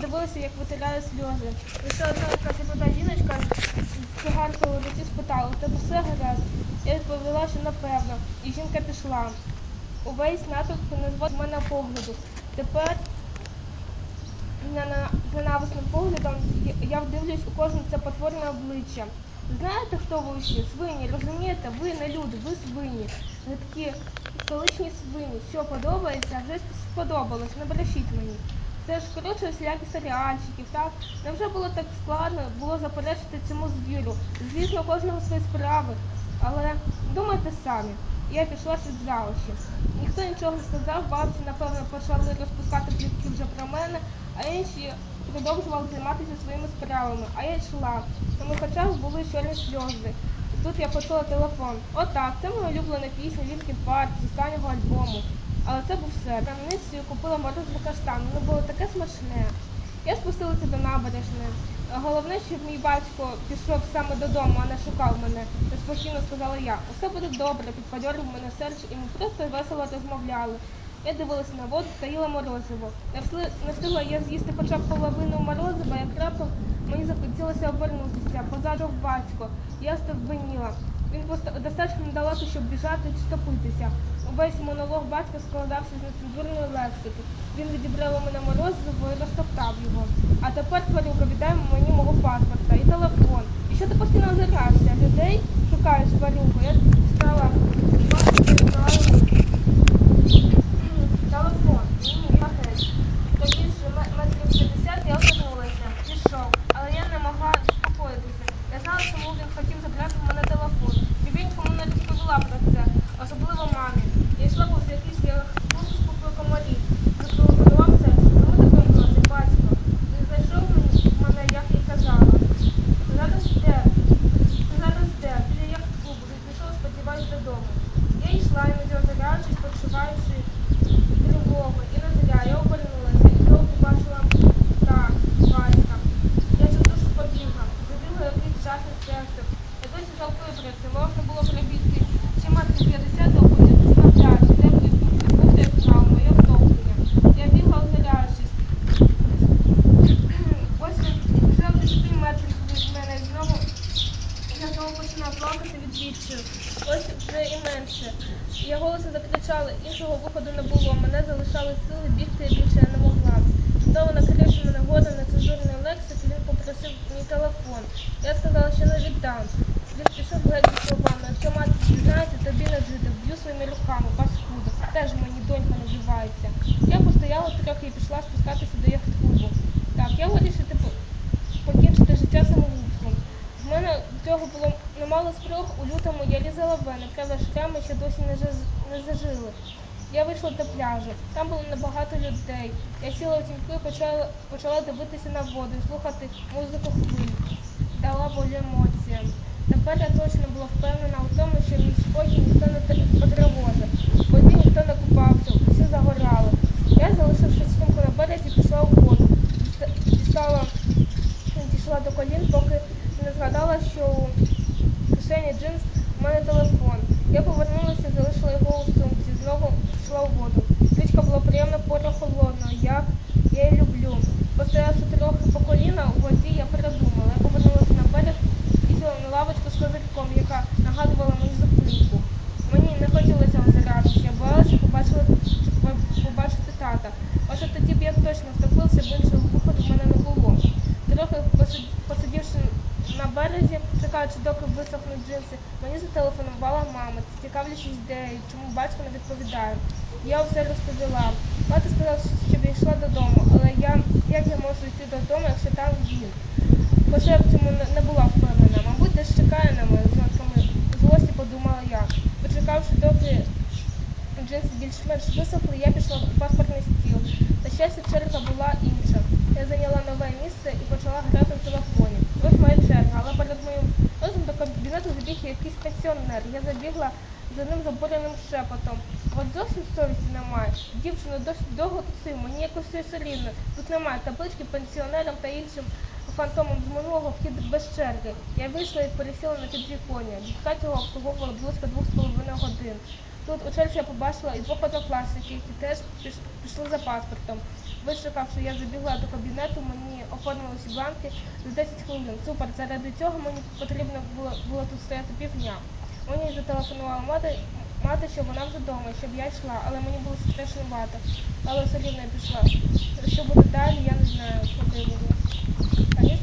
дивилася, як витираю сльози. Ще одна якась молода жіночка з цигаркою в руці спитала, у тебе все гаразд? Я відповіла, що напевно. І жінка пішла. Увесь натовп не зводив мене погляду. Тепер ненависним поглядом я- вдивлюсь у кожне це потворне обличчя. Знаєте, хто ви усі? Свині, розумієте? Ви не люди, ви свині. Гидкі, столичні свині. Що подобається? Вже сподобалось, не брешіть мені. Це ж коротше всілякі серіальчиків, так? Невже було так складно було заперечити цьому звіру? Звісно, кожного свої справи, але думайте самі. Я пішла світ за очі. Ніхто нічого не сказав, бабці, напевно, почали розпускати плітки вже про мене, а інші продовжували займатися своїми справами. А я йшла. На моїх очах були чорні сльози. Тут я почула телефон. Отак, це моя улюблена пісня Лінкін Парк з останнього альбому. Але це був все. Вниз купила морозиво каштан. Воно було таке смачне. Я спустилася до набережної. Головне, щоб мій батько пішов саме додому, а не шукав мене. Та спокійно сказала я. Усе буде добре, підпадьорив мене серч, і ми просто весело розмовляли. Я дивилася на воду та їла морозиво. Не встигла я з'їсти хоча б половину морозива, як раптом мені захотілося обернутися. Позаду батько. Я стовбеніла. Він просто достатньо недалеко, щоб біжати чи стопитися. Увесь монолог батька складався з нецензурної лексики. Він відібрав у мене морозиво і розтоптав його. А тепер тварюка віддай мені мого паспорта і телефон. І що ти постійно озираєшся? Людей шукаєш тварюку. Я стала бачити, стала телефон. Ні, пакет. Тоді ж ме- метрів 50 я обернулася. Пішов. Але я не могла заспокоїтися. Я знала, чому він хотів забрати в мене телефон. І він кому не розповіла про це, особливо мамі. Я йшла повз якийсь службу по комарі. Запропонувався, чому ти вимкнулася, батько? Він знайшов мені- мене, як і казала. Ти зараз де? Ти зараз де? Біля яхт-клубу. Він пішов, сподіваюсь, додому. Я йшла, іноді озираючись, почуваючи тривогу. І не зря. Я обернулася і знову побачила так, батька. Я вже дуже побігла. Забігла якийсь час і серце. Я досі жалкую про це. Можна було пробігти ще метрів 50 до опинитися на пляжі, де б відбути травму, моє втовлення. Я бігла озираючись. Ось він вже в 10 метрів від мене і знову я плакати від відчаю. Ось вже і менше. Я голосно закричала, іншого виходу не було. Мене залишали сили, бігти я більше я не могла. Знову накривши мене года нецензурної лексики, він попросив мій телефон. Я сказала, що не віддам. Він пішов геть словами, якщо мати дізнається, тобі не жити, вб'ю своїми руками, паскуда. Теж мені донька називається. Я постояла трохи і пішла спускатися до яхт-клубу. Так, я вирішила типу, покінчити життя самогубством. В мене цього було немало спроб. У лютому я різала вени, правда, шрами ще досі не, жаз- не зажили. Я вийшла до пляжу. Там було небагато людей. Я сіла у тіньку і почала, почала дивитися на воду слухати музику хвиль. Дала волю емоціям. Тепер я точно була впевнена у тому, що мій спокій ніхто не тр- потривожив. В воді ніхто не купався, усі загорали. Я, залишивши сумку на березі, пішла у воду. Діста- Дістала дійшла до колін, поки не згадала, що кишені джинс у мене телефон. Я повернулася, залишила його у сумці, знову пішла у воду. Річка була приємно порохолодною, як я її люблю. Постоявши трохи по коліна у воді, я передумала. Я повернулася на берег і сіла на лавочку з козирком, яка нагадувала мені зупинку. Мені не хотілося озиратися, я боялася побачила, побачити тата. Може тоді б я точно втопився, бо іншого виходу в мене не було. Трохи посид- посидівши на березі, чекаючи, доки висохнуть джинси, мені зателефонувала мама, цікавлячись ідеєю, чому батько не відповідає. Я все розповіла. Мати сказала, щоб я йшла додому, але я як я можу йти додому, якщо там він? Хоча я в цьому не, була впевнена. Мабуть, десь чекає на мене з нотками злості, подумала я. Почекавши, доки джинси більш-менш висохли, я пішла в паспортний стіл. На щастя, черга була інша. Я зайняла нове місце і почала грати в телефоні. Ось моя черга, але перед моїм носом до кабінету забіг якийсь пенсіонер. Я забігла за ним забореним шепотом. От зовсім совісті немає. Дівчина досить довго тусив, мені якось все рівно. Тут немає таблички пенсіонерам та іншим фантомом з минулого вхід без черги. Я вийшла і пересіла на підвіконня. Дівчата його обслуговували близько двох з половиною годин. Тут у черзі я побачила і двох однокласників, які теж піш- пішли за паспортом. Вичекавши, я забігла до кабінету, мені оформили всі бланки за 10 хвилин. Супер, заради цього мені потрібно було, було тут стояти півдня. Мені зателефонувала мати, мати, що вона вже вдома, щоб я йшла, але мені було страшнувато. Але все рівно я пішла. Що буде далі, я не знаю, подивимось. Конець Okay.